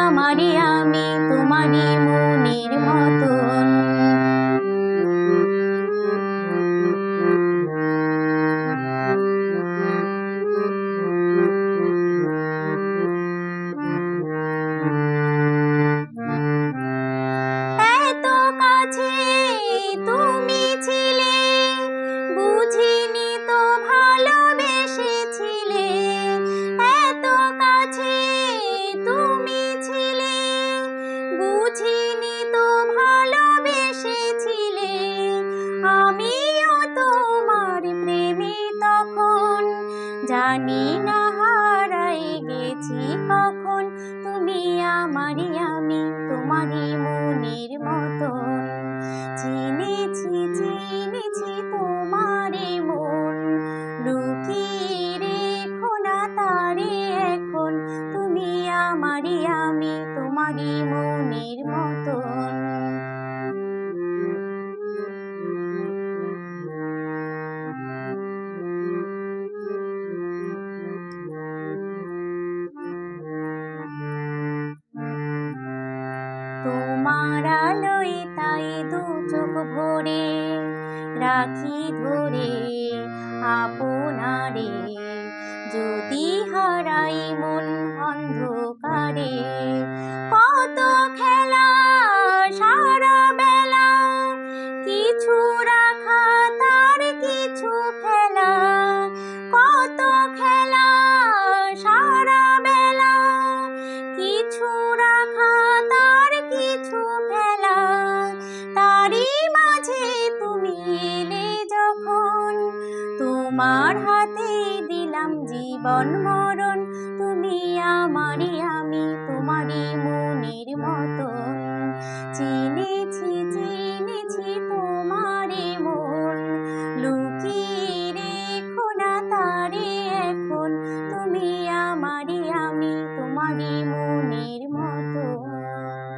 আমারে আমি তোমারে মনের মত বুঝিনি তো ভালোবেসেছিলে। আমিও তোমার প্রেমে তখন। জানি না হারাই গেছি কখন। তুমি আমারই আমি, তোমারই তোমারই মনের মতন। তোমার আলোয় তাই দু চোখ ভরে রাখি ধরে আপনারে। যদি হারাই মন অন্ধকারে তোমার হাতে দিলাম জীবন মরণ তুমি আমারই আমি।